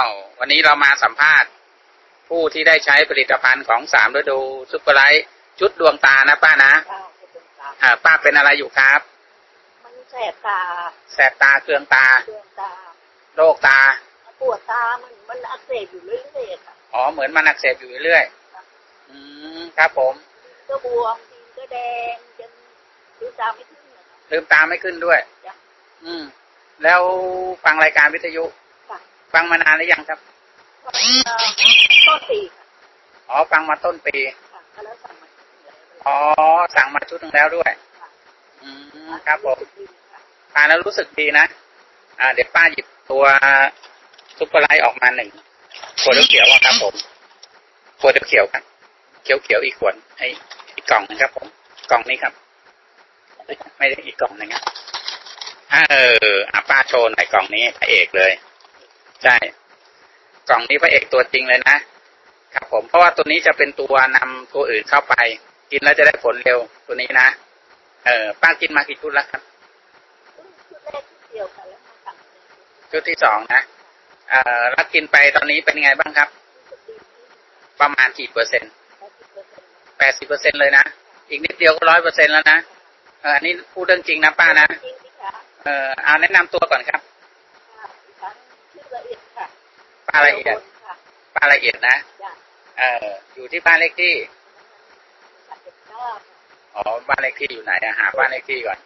อ้าววันนี้เรามาสัมภาษณ์ ผู้ที่ได้ใช้ผลิตภัณฑ์ของสามฤดูซุปเปอร์ไลท์ชุดดวงตานะป้านะข้าวจะเป็นตาอ่าป้าเป็นอะไรอยู่ครับ มันแสบตา แสบตาเคืองตาเคืองตาโรคตา ปวดตามันมันอักเสบอยู่เรื่อยๆค่ะอ๋อเหมือนมันอักเสบอยู่เรื่อยๆอืมครับผมก็บวมทีก็แดงจนดูตาไม่ขึ้นนะคะลืมตาไม่ขึ้นด้วยจ้ะอืม แล้วฟังรายการวิทยุค่ะ ฟังมานานหรือยังครับก็เอ่อต้นปีค่ะอ๋อฟังมาต้นปีค่ะก็แล้วสั่งมาที่เหลืออ๋อสั่งมาชุดหนึงแล้วด้วย อืมครับผมดีค่ะทานแล้วรู้สึกดีนะอ่า เดี๋ยวป้าหยิบตัวซุปเปอร์ไลท์ออกมาหนึ่งขวดเขียวๆอะครับผมขวดเขียวๆครับ เขียวๆอีกขวดไออีกกล่องนะครับผม กล่องนี้ครับ ไม่ได้อีกกล่องหนึงครับอ่าเอออะป้าโชว์หน่อยกล่องนี้พระเอกเลย ใช่กล่องนี้พระเอกตัวจริงเลยนะครับผมเพราะว่าตัวนี้จะเป็นตัวนำตัวอื่นเข้าไป กินแล้วจะได้ผลเร็วตัวนี้นะเออป้ากินมากี่ชุดแล้วครับชุดแรกชุดเดียวค่ะแล้วมาสั่งเป็นชุดชุดที่สองนะเอ่อแล้วกินไปตอนนี้เป็นไงบ้างครับชุดดีที่ประมาณกี่เปอร์เซ็นต์แปดสิบเปอร์เซ็นต์แปดสิบเปอร์เซ็นต์เลยนะอีกนิดเดียวก็ร้อยเปอร์เซ็นต์แล้วนะเอออันนี้พูดเรื่องจริงนะป้านะจริงสิคะเออเอาแนะนำตัวก่อนครับ ค่ะอีกครั้งชื่อละเอียดค่ะ ป้าละเอียดค่ะป้าละเอียดนะจ้ะเอออยู่ที่บ้านเลขที่สามสิบเก้าอ๋อบ้านเลขที่อยู่ไหนอะหาบ้านเลขที่ก่อน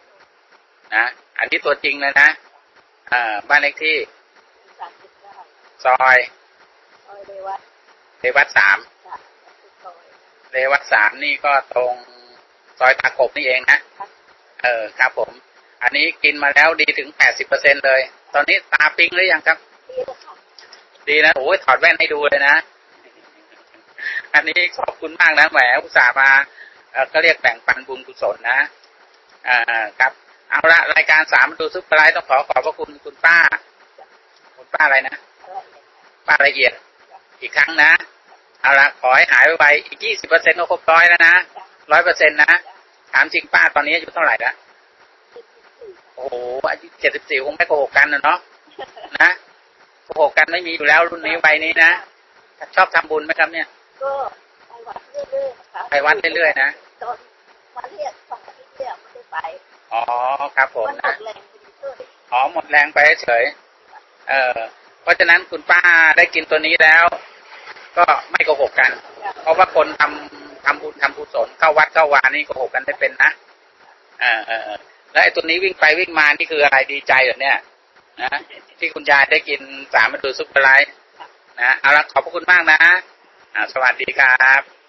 นะอันนี้ตัวจริงเลยนะเออบ้านเลขที่สามสิบเก้าซอยซอยเรวัตเรวัตสามจ้ะสุดซอยเรวัตสามนี่ก็ตรงซอยตากบนี่เองนะ ครับเออครับผม อันนี้กินมาแล้วดีถึงแปดสิบเปอร์เซ็นเลย ตอนนี้ตาปิ๊งหรือยังครับ ปีละค่ะ ดีนะโอ้ยถอดแว่นให้ดูเลยนะ อันนี้ขอบคุณมากนะแหมอุตส่าห์มาก็เรียกแบ่งปันบุญกุศลนะอ่าครับ เอาละรายการสามดูซุปปอร์ไลท์ต้องขอขอบพระคุณคุณป้า คุณป้าอะไรนะป้าละเอียด อีกครั้งนะ เอาละขอให้หายไวๆอีกยี่สิบเปอร์เซ็นต์ก็ครบร้อยแล้วนะร้อยเปอร์เซ็นต์นะ ถามจริงป้าตอนนี้อายุเท่าไหร่ละโอ้โหอายุเจ็ดสิบสี่คงไม่โกหกกันนะเนาะนะ โกหกกันไม่มีอยู่แล้วรุ่นนี้ใบนี้นะชอบทำบุญไหมครับเนี่ยก็ไปวัดเรื่อยๆนะคะไปวัดเรื่อยๆนะตอนวันเรียกสองอาทิตย์เนี่ยไม่ได้ไปอ๋อครับผมมันหมนะดแรงไปเรื่อยอ๋อหมดแรงไปเฉยๆเออเพราะฉะนั้นคุณป้าได้กินตัวนี้แล้ว ก็ไม่โกหกกันจ้ะเพราะว่าคนทำทำบุญทำกุศลเข้าวัดเข้าวานี่โกหกกันได้เป็นนะเออเออเออแล้วไอ้ตัวนี้วิ่งไปวิ่งมานี่คืออะไรดีใจเหรอเนี่ย นะที่คุณยายได้กินสามฤดูซุปเปอร์ไลท์นะเอาละขอบพระคุณมากนะสวัสดีครับ